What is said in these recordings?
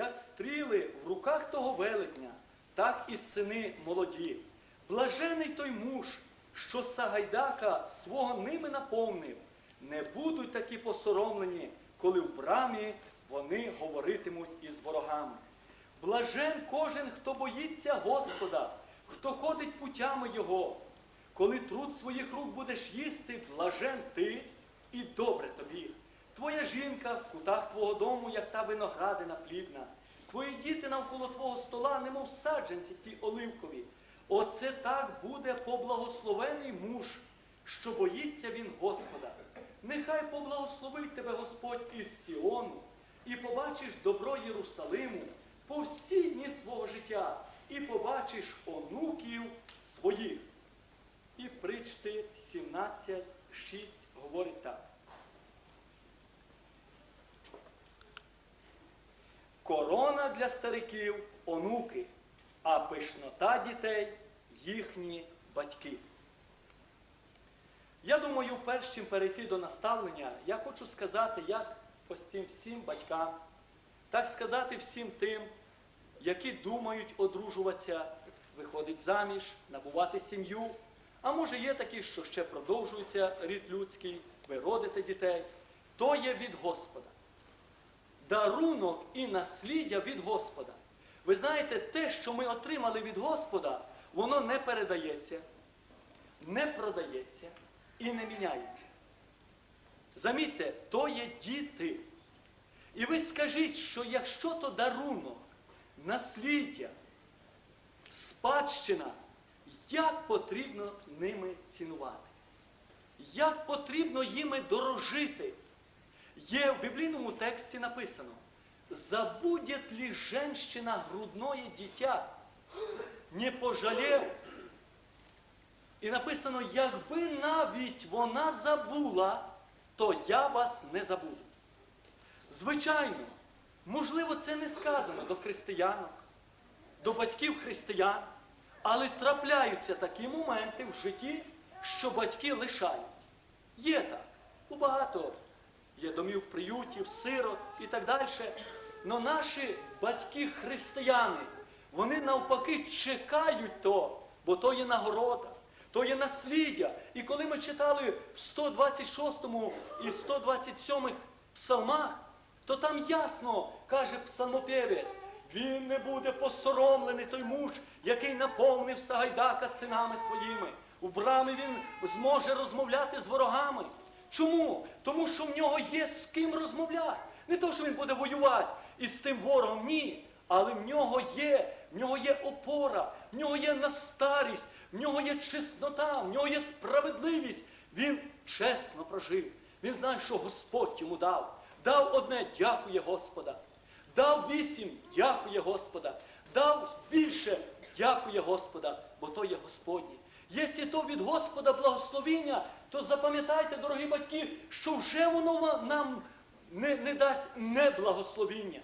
як стріли в руках того велетня, так і сини молоді. Блажений той муж, що Сагайдака свого ними наповнив, не будуть такі посоромлені, коли в брамі вони говоритимуть із ворогами. Блажен кожен, хто боїться Господа, хто ходить путями Його. Коли труд своїх рук будеш їсти, блажен ти і добре тобі. Твоя жінка в кутах твого дому, як та виноградина плідна. Твої діти навколо твого стола, немов саджанці ті оливкові. Оце так буде поблагословений муж, що боїться він Господа. Нехай поблагословить тебе Господь із Сіону, і побачиш добро Єрусалиму по всі дні свого життя, і побачиш онуків своїх. І причти 17.6 говорить так. Корона для стариків онуки, а пишнота дітей їхні батьки. Я думаю, перш чим перейти до наставлення, я хочу сказати, як ось цим всім батькам, так сказати всім тим, які думають одружуватися, виходить заміж, набувати сім'ю. А може є такі, що ще продовжується рід людський, ви родите дітей. То є від Господа. Дарунок і насліддя від Господа. Ви знаєте, те, що ми отримали від Господа, воно не передається, не продається і не міняється. Замітьте, то є діти. І ви скажіть, що якщо то дарунок, насліддя, спадщина, як потрібно ними цінувати? Як потрібно їми дорожити? Є в біблійному тексті написано: забудет ли женщина грудное дитя, не пожалів. І написано, якби навіть вона забула, то я вас не забуду. Звичайно, можливо, це не сказано до християнок, до батьків християн, але трапляються такі моменти в житті, що батьки лишають. Є так, у багато є домів приютів, сирот і так далі. Но наші батьки-християни, вони навпаки чекають то, бо то є нагорода, то є насліддя. І коли ми читали в 126 і 127 псалмах, то там ясно каже псалмопевець, він не буде посоромлений той муж, який наповнив Сагайдака синами своїми. У брамі він зможе розмовляти з ворогами. Чому? Тому що в нього є з ким розмовляти. Не то, що він буде воювати із тим ворогом, ні. Але в нього є, в нього є опора, в нього є на старість, в нього є чеснота, в нього є справедливість. Він чесно прожив. Він знає, що Господь йому дав. Дав одне, дякує Господа. Дав вісім, дякує Господа. Дав більше, дякує Господа, бо то є Господнє. Якщо то від Господа благословіння, то запам'ятайте, дорогі батьки, що вже воно нам не, не дасть неблагословіння.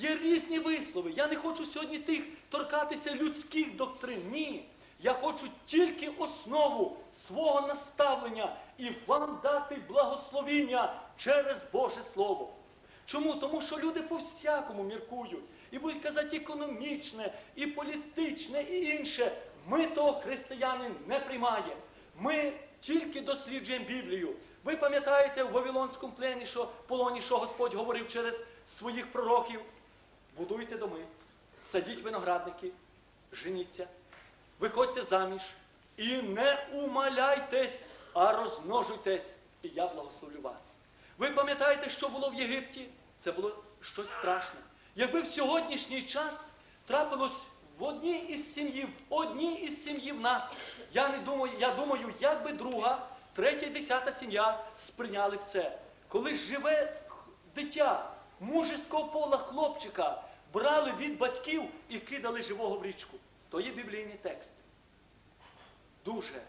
Є різні вислови. Я не хочу сьогодні тих торкатися людських доктрин. Ні. Я хочу тільки основу свого наставлення і вам дати благословіння через Боже Слово. Чому? Тому що люди по-всякому міркують. І будуть казати економічне, і політичне, і інше. Ми того християни не приймаємо. Ми тільки досліджуємо Біблію. Ви пам'ятаєте в Вавилонському плені, що полоні, що Господь говорив через своїх пророків? Будуйте доми, садіть виноградники, женіться, виходьте заміж і не умаляйтесь, а розмножуйтесь, і я благословлю вас. Ви пам'ятаєте, що було в Єгипті? Це було щось страшне. Якби в сьогоднішній час трапилось в одній із сім'ї, в одній із сім'ї в нас, я не думаю, я думаю, як би друга, третя і десята сім'я сприйняли б це. Коли живе дитя мужеського пола хлопчика, брали від батьків і кидали живого в річку. То є біблійний текст. Дуже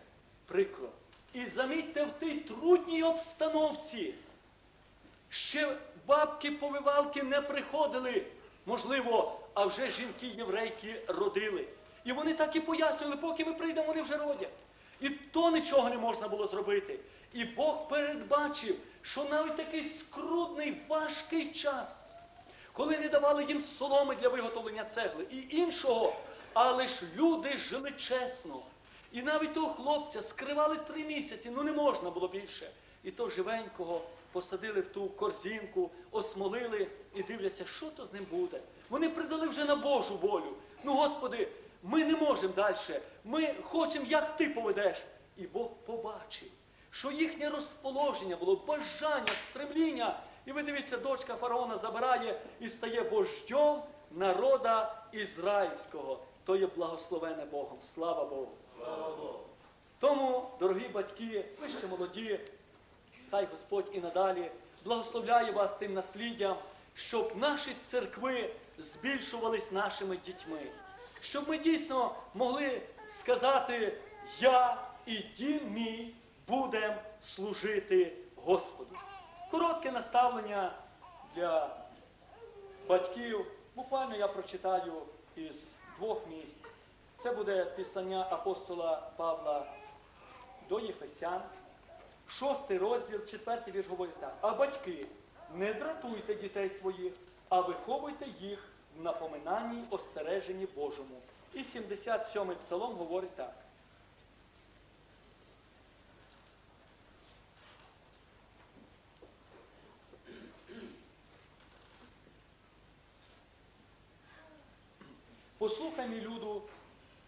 прикро. І замітьте в тій трудній обстановці. Ще бабки-повивалки не приходили, можливо, а вже жінки-єврейки родили. І вони так і пояснювали, поки ми прийдемо, вони вже родять. І то нічого не можна було зробити. І Бог передбачив, що навіть такий скрутний, важкий час, коли не давали їм соломи для виготовлення цегли і іншого, але ж люди жили чесно. І навіть того хлопця скривали три місяці, ну не можна було більше. І то живенького посадили в ту корзинку, осмолили і дивляться, що то з ним буде. Вони придали вже на Божу волю. Ну, Господи, ми не можемо далі. Ми хочемо, як ти поведеш. І Бог побачив, що їхнє розположення було, бажання, стремління. І ви дивіться, дочка фараона забирає і стає вождьом народа ізраїльського. То є благословене Богом. Слава Богу. Тому, дорогі батьки, ви ще молоді, хай Господь і надалі благословляє вас тим насліддям, щоб наші церкви збільшувались нашими дітьми, щоб ми дійсно могли сказати, я і дім мій будемо служити Господу. Коротке наставлення для батьків. Буквально я прочитаю із двох місць. Це буде писання апостола Павла до Єфесян, шостий розділ, четвертий вірш говорить так. А батьки, не дратуйте дітей своїх, а виховуйте їх в напоминанні остереженні Божому. І 77-й псалом говорить так. Послухай, мій люду,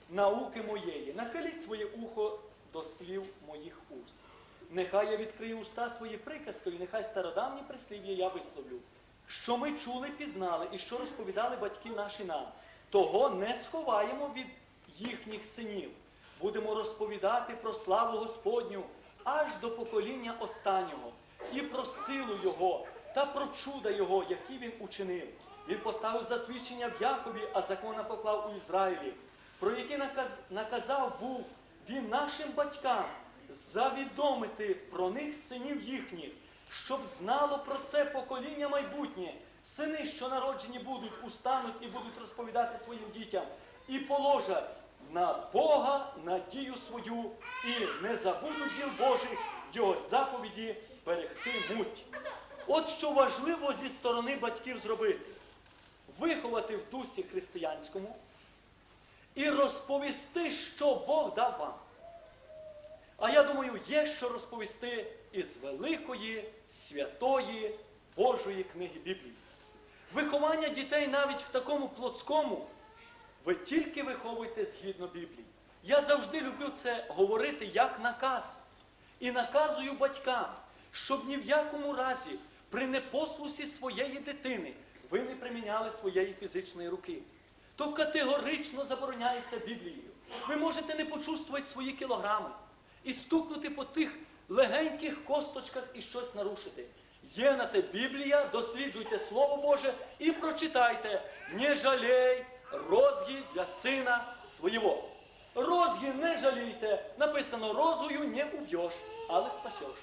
науки моєї, нахиліть своє ухо до слів моїх уст. Нехай я відкрию уста свої приказкою, нехай стародавні прислів'я я висловлю. Що ми чули, пізнали і що розповідали батьки наші нам, того не сховаємо від їхніх синів. Будемо розповідати про славу Господню аж до покоління останнього, і про силу Його та про чуда Його, які він учинив. Він поставив засвідчення в Якові, а закона поклав у Ізраїлі, про які наказ, наказав був він нашим батькам завідомити про них синів їхніх, щоб знало про це покоління майбутнє. Сини, що народжені будуть, устануть і будуть розповідати своїм дітям, і положать на Бога надію свою, і не забудуть діл Божих, його заповіді берегтимуть. От що важливо зі сторони батьків зробити виховати в дусі християнському і розповісти, що Бог дав вам. А я думаю, є що розповісти із великої, святої Божої книги Біблії. Виховання дітей навіть в такому плотському ви тільки виховуєте згідно Біблії. Я завжди люблю це говорити як наказ. І наказую батькам, щоб ні в якому разі при непослусі своєї дитини ви не приміняли своєї фізичної руки. То категорично забороняється Біблією. Ви можете не почувствувати свої кілограми і стукнути по тих легеньких косточках і щось нарушити. Є на те Біблія, досліджуйте Слово Боже і прочитайте, не жалей розгі для сина свого. Розгі не жалійте, написано розгою не уб'єш, але спасеш.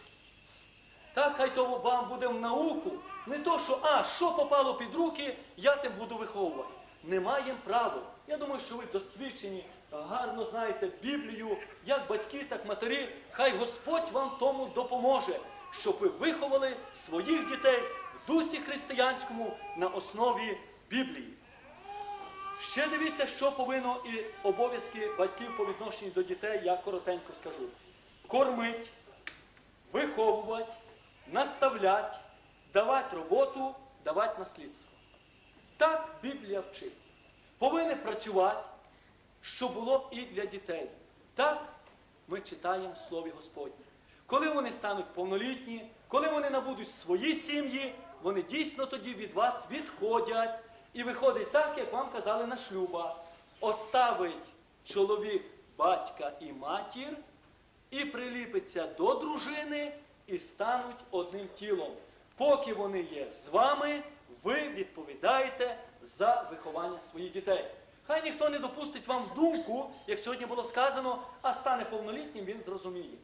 Так хай то вам буде в науку. Не то, що а, що попало під руки, я тим буду виховувати. Не маємо права. Я думаю, що ви досвідчені, гарно знаєте Біблію, як батьки, так матері. Хай Господь вам тому допоможе, щоб ви виховали своїх дітей в дусі християнському на основі Біблії. Ще дивіться, що повинно і обов'язки батьків по відношенню до дітей, я коротенько скажу. Кормить, виховувати, наставлять, давати роботу, давати наслідство. Так Біблія вчить. Повинні працювати, щоб було і для дітей. Так ми читаємо в Слові Господні. Коли вони стануть повнолітні, коли вони набудуть свої сім'ї, вони дійсно тоді від вас відходять. І виходить так, як вам казали на шлюба. Оставить чоловік батька і матір, і приліпиться до дружини, і стануть одним тілом. Поки вони є з вами, ви відповідаєте за виховання своїх дітей. Хай ніхто не допустить вам думку, як сьогодні було сказано, а стане повнолітнім, він зрозуміє.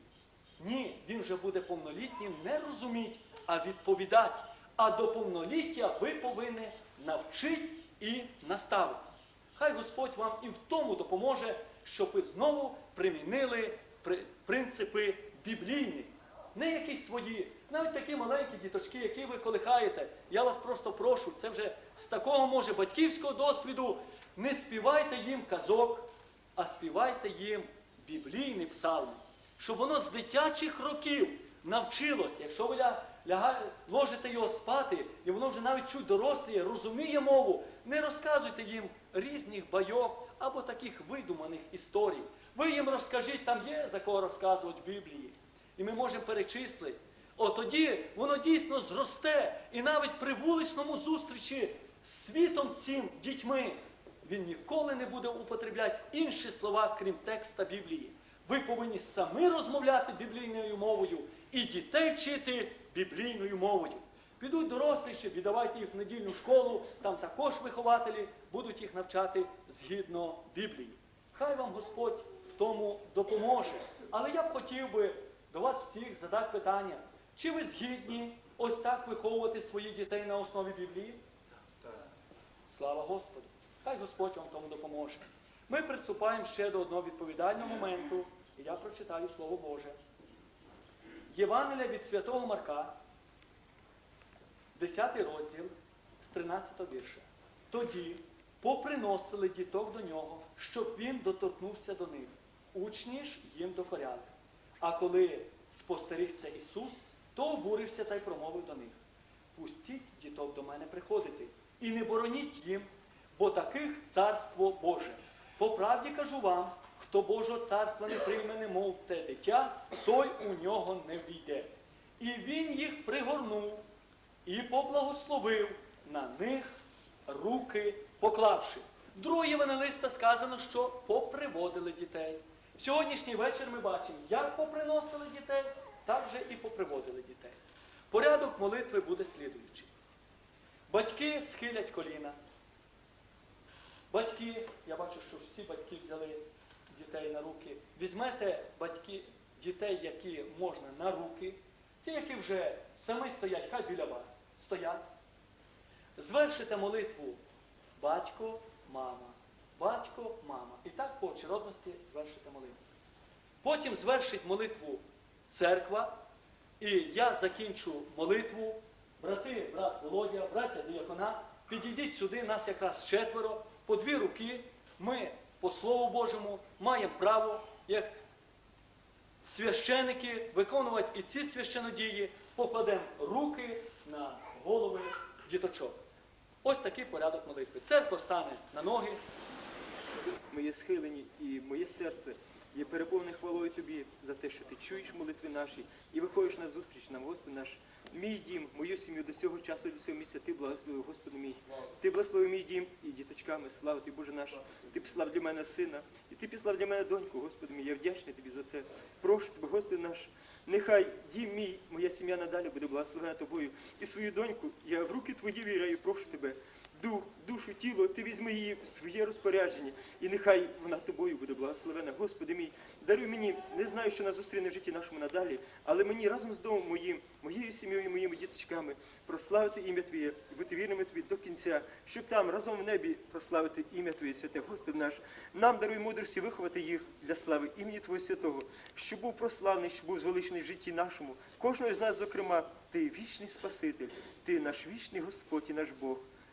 Ні, він вже буде повнолітнім не розуміть, а відповідати. А до повноліття ви повинні навчити і наставити. Хай Господь вам і в тому допоможе, щоб ви знову примінили принципи біблійні. Не якісь свої, навіть такі маленькі діточки, які ви колихаєте. Я вас просто прошу, це вже з такого може батьківського досвіду, не співайте їм казок, а співайте їм біблійний псалм, щоб воно з дитячих років навчилось, якщо ви ля- ляга- ложите його спати, і воно вже навіть чуть доросліє, розуміє мову, не розказуйте їм різних байок або таких видуманих історій. Ви їм розкажіть, там є за кого розказувати в Біблії. І ми можемо перечислити. От тоді воно дійсно зросте. І навіть при вуличному зустрічі з світом цим дітьми він ніколи не буде употребляти інші слова, крім текста Біблії. Ви повинні самі розмовляти біблійною мовою і дітей вчити біблійною мовою. Підуть доросліші, віддавайте їх в недільну школу, там також вихователі будуть їх навчати згідно Біблії. Хай вам Господь в тому допоможе. Але я б хотів би до вас всіх задати питання, чи ви згідні ось так виховувати своїх дітей на основі Біблії? Слава Господу! Хай Господь вам тому допоможе. Ми приступаємо ще до одного відповідального моменту, і я прочитаю Слово Боже. Євангелія від Святого Марка, 10 розділ з 13 вірша. Тоді поприносили діток до нього, щоб він доторкнувся до них. Учні ж їм докоряли. А коли спостеріг це Ісус, то обурився та й промовив до них. Пустіть діток до мене приходити, і не бороніть їм, бо таких царство Боже. По правді кажу вам, хто Божого царства не прийме, немов те дитя, той у нього не війде. І він їх пригорнув і поблагословив на них руки поклавши. В другій Євангелиста сказано, що поприводили дітей. Сьогоднішній вечір ми бачимо, як поприносили дітей, так же і поприводили дітей. Порядок молитви буде слідуючий. Батьки схилять коліна. Батьки, я бачу, що всі батьки взяли дітей на руки. Візьмете батьки дітей, які можна на руки, ці, які вже самі стоять, хай біля вас стоять. Звершите молитву батько, мама, батько, мама. І так по очередності звершите молитву. Потім звершить молитву церква, і я закінчу молитву. Брати, брат Володя, браття Діякона, підійдіть сюди, нас якраз четверо, по дві руки. Ми, по Слову Божому, маємо право, як священики, виконувати і ці священодії, покладемо руки на голови діточок. Ось такий порядок молитви. Церква стане на ноги, моє схилені і моє серце є переповнене хвалою тобі за те, що ти чуєш молитви наші і виходиш на зустріч нам, Господи наш. Мій дім, мою сім'ю до цього часу, до цього місця, ти благословив, Господи мій. Ти благословив мій дім і діточками, слава ти, Боже наш. Ти післав для мене сина, і ти післав для мене доньку, Господи мій. Я вдячний тобі за це. Прошу тебе, Господи наш. Нехай дім мій, моя сім'я надалі буде благословена тобою. І свою доньку я в руки твої віряю, прошу тебе. Дух, душу, тіло, ти візьми її в своє розпорядження, і нехай вона тобою буде благословена. Господи мій, даруй мені, не знаю, що нас зустріне в житті нашому надалі, але мені разом з домом моїм, моєю сім'єю, моїми діточками прославити ім'я Твоє і бути вірними Тобі до кінця, щоб там разом в небі прославити ім'я Твоє святе, Господи наш. Нам даруй мудрості виховати їх для слави імені Твого святого, щоб був прославний, щоб був звеличений в житті нашому. Кожного з нас, зокрема, ти вічний Спаситель, ти наш вічний Господь і наш Бог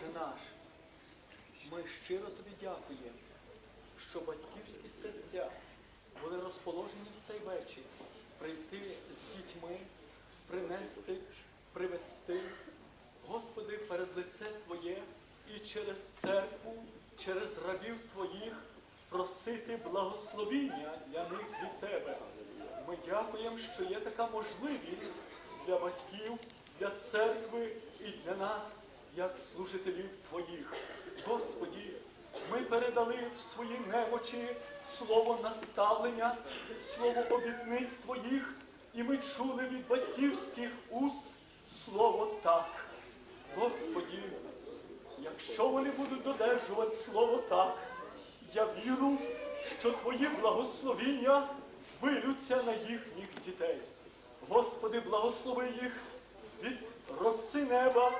Боже наш, ми щиро тобі дякуємо, що батьківські серця були розположені в цей вечір прийти з дітьми, принести, привести, Господи, перед лице Твоє і через церкву, через рабів Твоїх просити благословіння для них від Тебе. Ми дякуємо, що є така можливість для батьків для церкви і для нас, як служителів Твоїх. Господі, ми передали в свої немочі слово наставлення, слово обітниць Твоїх, і ми чули від батьківських уст слово так. Господі, якщо вони будуть додержувати слово так, я віру, що Твої благословіння вилються на їхніх дітей. Господи, благослови їх від роси неба,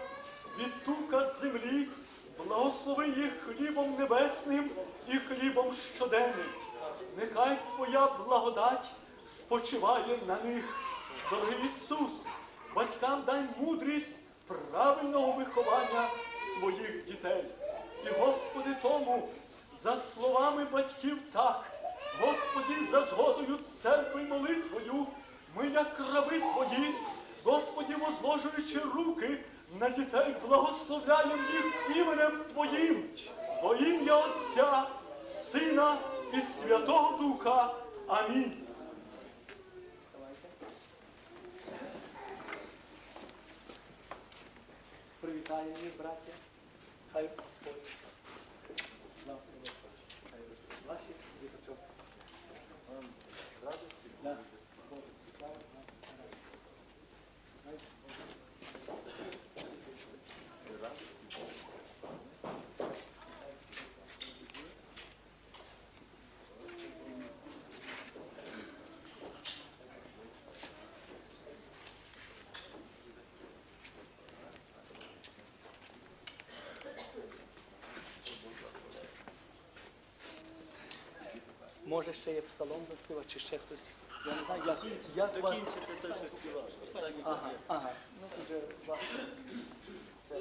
від тука з землі, благослови їх хлібом небесним і хлібом щоденним. Нехай Твоя благодать спочиває на них. Дорогий Ісус, батькам дай мудрість правильного виховання своїх дітей. І, Господи, тому за словами батьків так, Господі, за згодою церкви молитвою, ми, як раби Твої, Господі, возложуючи руки на дітей, благословляю їх іменем Твоїм, во ім'я Отця, Сина і Святого Духа. Амінь. Привітаю їх, браття. Хай Господь Може ще є псалом заспівати, чи ще хтось. Я не знаю, як, як вас... Докінчити те, що співав. Ага, ага. Ну, вже ваше. Це...